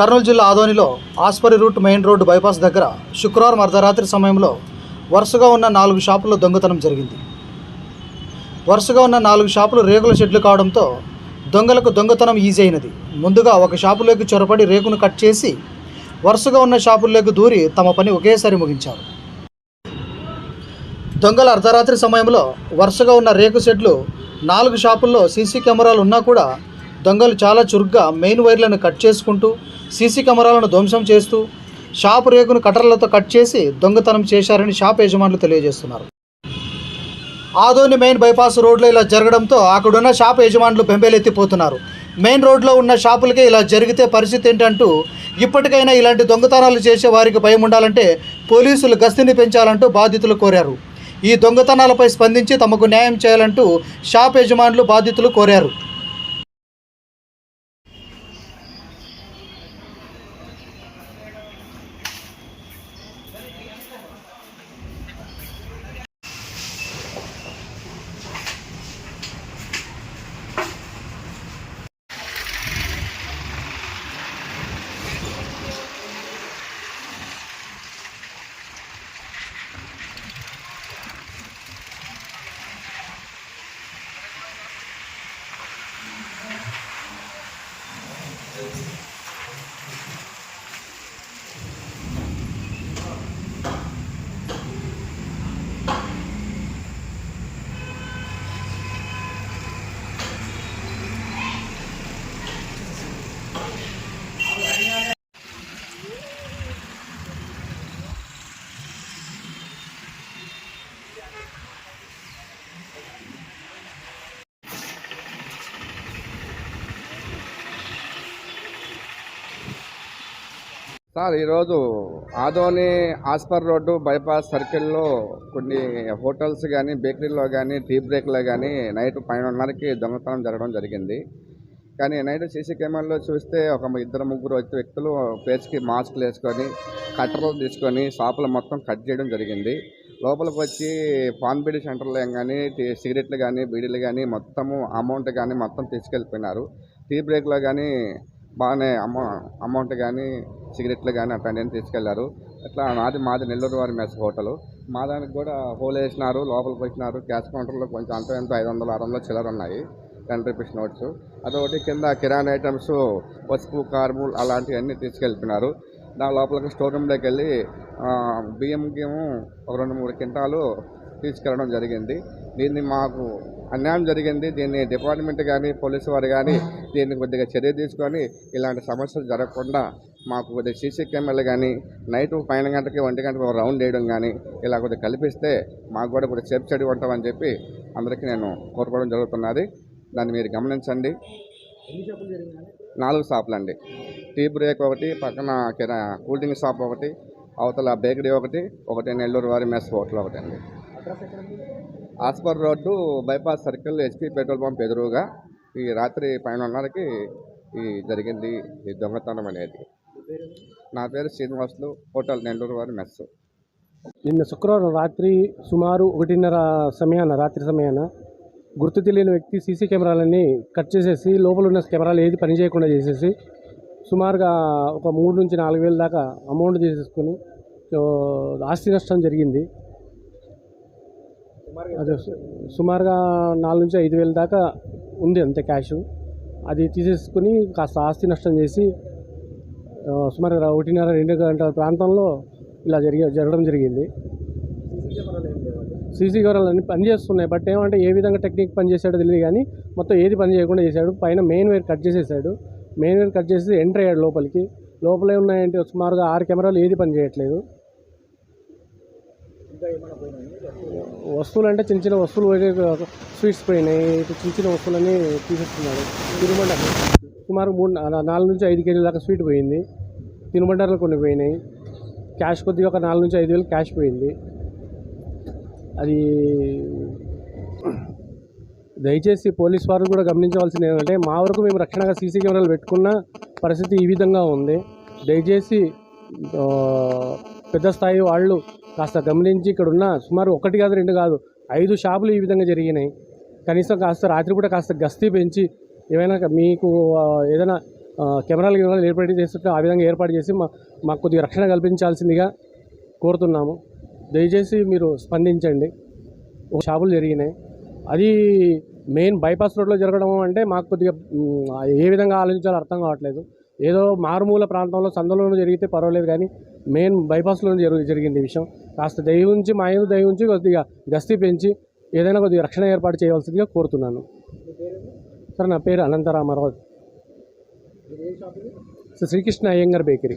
కర్నూలు జిల్లా ఆదోనిలో Aspari route main road bypass దగ్గర శుక్రవారం అర్ధరాత్రి సమయంలో వరుసగా ఉన్న నాలుగు షాపుల్లో దొంగతనం జరిగింది. వరుసగా ఉన్న నాలుగు షాపులు రేకుల షెడ్లు కావడంతో దొంగలకు దొంగతనం ఈజీ అయినది. ముందుగా ఒక షాపులోకి చొరబడి రేకును కట్ చేసి వరుసగా ఉన్న షాపుల్లోకి దూరి తమ పని ఒకేసారి ముగించారు. దొంగల అర్ధరాత్రి సమయంలో వరుసగా ఉన్న రేకు షెడ్లు నాలుగు షాపుల్లో సీసీ కెమెరాలు ఉన్నా కూడా దొంగలు చాలా చురుగ్గా మెయిన్ వైర్లను కట్ చేసుకుంటూ సీసీ కెమెరాలను ధ్వంసం చేస్తూ షాపు రేకును కటర్లతో కట్ చేసి దొంగతనం చేశారని షాప్ యజమానులు తెలియజేస్తున్నారు. ఆదోని మెయిన్ బైపాస్ రోడ్లో ఇలా జరగడంతో అక్కడున్న షాప్ యజమానులు బెంబేలెత్తిపోతున్నారు. మెయిన్ రోడ్లో ఉన్న షాపులకే ఇలా జరిగితే పరిస్థితి ఏంటంటూ ఇప్పటికైనా ఇలాంటి దొంగతనాలు చేసే వారికి భయం ఉండాలంటే పోలీసులు గస్తీని పెంచాలంటూ బాధితులు కోరారు. ఈ దొంగతనాలపై స్పందించి తమకు న్యాయం చేయాలంటూ షాప్ యజమానులు బాధితులు కోరారు. సార్ ఈరోజు ఆదోని ఆస్పర్ రోడ్డు బైపాస్ సర్కిల్లో కొన్ని హోటల్స్ కానీ బేకరీలో కానీ టీ బ్రేక్లో కానీ నైట్ పన్నెండున్నరకి దొంగతనం జరగడం జరిగింది. కానీ నైట్ సీసీ కెమెరాలో చూస్తే ఒక ఇద్దరు ముగ్గురు వచ్చే వ్యక్తులు ఫేస్కి మాస్క్లు వేసుకొని కట్టర్లు తీసుకొని షాపులు మొత్తం కట్ చేయడం జరిగింది. లోపలికి వచ్చి పాన్ బీడీ సెంటర్లో కానీ సిగరెట్లు కానీ బీడీలు కానీ మొత్తము అమౌంట్ కానీ మొత్తం తీసుకెళ్ళిపోయినారు. టీ బ్రేక్లో కానీ బాగానే అమౌ అమౌంట్ కానీ సిగరెట్లు కానీ అట్లాంటివన్నీ తీసుకెళ్ళారు. అట్లా నాది మాది నెల్లూరు వారి మెస్ హోటల్. మా దానికి కూడా హోల్ వేసినారు లోపలికి వచ్చినారు క్యాష్ కౌంటర్లో కొంచెం అంత ఎంత ఐదు వందలు ఆరు వందలు చిల్లర ఉన్నాయి. Ten rupees notes. అదొకటి కింద కిరాణా ఐటమ్స్ పసుపు కార్బు అలాంటివన్నీ తీసుకెళ్తున్నారు దాని లోపలికి స్టోర్ రూమ్లోకి వెళ్ళి బియ్యం గియ్యము ఒక రెండు మూడు క్వింటాలు తీసుకెళ్ళడం జరిగింది. దీన్ని మాకు అన్యాయం జరిగింది. దీన్ని డిపార్ట్మెంట్ కానీ పోలీసు వారు కానీ దీన్ని కొద్దిగా చర్య తీసుకొని ఇలాంటి సమస్యలు జరగకుండా మాకు కొద్దిగా సీసీ కెమెరాలు కానీ నైట్ పన్నెండు గంటకి ఒంటి గంటకి రౌండ్ వేయడం కానీ ఇలా కొద్దిగా కల్పిస్తే మాకు కూడా కొద్దిగా సేఫ్ చెడి ఉంటామని చెప్పి అందరికీ నేను కోరుకోవడం జరుగుతున్నది. దాన్ని మీరు గమనించండి. నాలుగు షాపులు అండి. టీ బ్రేక్ ఒకటి పక్కన కిరా కూల్ డ్రింక్ షాప్ ఒకటి అవతల బేకరీ ఒకటి ఒకటి నెల్లూరు వారి మెస్ హోటల్ ఒకటి అండి. Aspar road bypass circle HP petrol pump ఎదురుగా ఈ రాత్రి పన్నెండున్నరకి ఈ జరిగింది ఈ దొంగతనం అనేది. నా పేరు శ్రీనివాసులు హోటల్ నెల్లూరు వారి మెస్ నిన్న శుక్రవారం రాత్రి సుమారు ఒకటిన్నర సమయాన రాత్రి సమయాన గుర్తు తెలియని వ్యక్తి సీసీ కెమెరాలన్నీ కట్ చేసేసి లోపల ఉన్న కెమెరాలు ఏది పనిచేయకుండా చేసేసి సుమారుగా ఒక మూడు నుంచి నాలుగు వేల దాకా అమౌంట్ తీసేసుకొని ఆస్తి నష్టం జరిగింది. అదే సు- సుమారుగా నాలుగు నుంచి ఐదు వేల దాకా ఉంది అంతే క్యాష్. అది తీసేసుకుని కాస్త ఆస్తి నష్టం చేసి సుమారుగా ఒకటిన్నర రెండు గంటల ప్రాంతంలో ఇలా జరిగే జరగడం జరిగింది. సీసీ కెమెరాలు అన్ని పనిచేస్తున్నాయి బట్ ఏమంటే ఏ విధంగా టెక్నిక్ పనిచేసాడో తెలియదు కానీ మొత్తం ఏది పని చేయకుండా చేశాడు. పైన మెయిన్ వైర్ కట్ చేసేసాడు. మెయిన్ వైర్ కట్ చేసి ఎంటర్ అయ్యాడు లోపలికి. లోపలే ఉన్నాయంటే సుమారుగా ఆరు కెమెరాలు ఏది పని చేయట్లేదు. వస్తువులు అంటే చిన్న చిన్న వస్తువులు పోయి స్వీట్స్ పోయినాయి చిన్న చిన్న వస్తువులన్నీ తీసేస్తున్నాడు తినుబండారు. సుమారు మూడు నాలుగు నుంచి ఐదు కేజీల దాకా స్వీట్ పోయింది. తినుబండారులు కొన్ని పోయినాయి. క్యాష్ కొద్దిగా ఒక నాలుగు నుంచి ఐదు వేలు క్యాష్ పోయింది. అది దయచేసి పోలీస్ వారు కూడా గమనించవలసింది ఏంటంటే మా వరకు మేము రక్షణగా సీసీ కెమెరాలు పెట్టుకున్న పరిస్థితి ఈ విధంగా ఉంది. దయచేసి పెద్ద స్థాయి వాళ్ళు కాస్త గమనించి ఇక్కడ ఉన్న సుమారు ఒకటి కాదు రెండు కాదు ఐదు షాపులు ఈ విధంగా జరిగినాయి. కనీసం కాస్త రాత్రిపూట కాస్త గస్తీ పెంచి ఏమైనా మీకు ఏదైనా కెమెరాలు కెమెరాలు ఏర్పాటు చేస్తుంటే ఆ విధంగా ఏర్పాటు చేసి మా మాకు కొద్దిగా రక్షణ కల్పించాల్సిందిగా కోరుతున్నాము. దయచేసి మీరు స్పందించండి. ఒక షాపులు జరిగినాయి. అది మెయిన్ బైపాస్ రోడ్లో జరగడం అంటే మాకు కొద్దిగా ఏ విధంగా ఆలోచించాలో అర్థం కావట్లేదు. ఏదో మారుమూల ప్రాంతంలో సందులోనూ జరిగితే పర్వాలేదు కానీ మెయిన్ బైపాస్లో జరుగు జరిగింది ఈ విషయం. కాస్త దయ ఉంచి మా మీద దయ ఉంచి కొద్దిగా గస్తీ పెంచి ఏదైనా కొద్దిగా రక్షణ ఏర్పాటు చేయవలసిందిగా కోరుతున్నాను. సార్ నా పేరు అనంతరామారావు. శ్రీకృష్ణ అయ్యంగార్ బేకరీ.